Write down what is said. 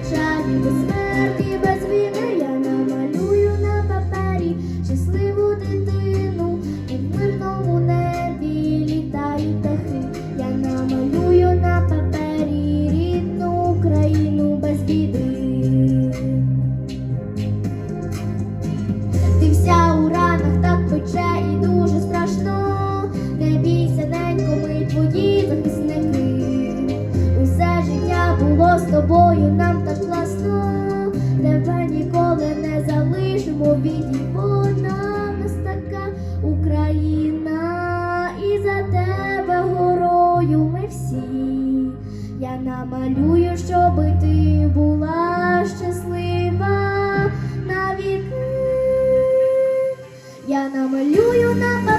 величані безсмертні. Тобою нам так класно, тебе ніколи не залишимо біді, бо в нас така Україна, і за тебе горою ми всі. Я намалюю, щоби ти була щаслива навіки. Я намалюю на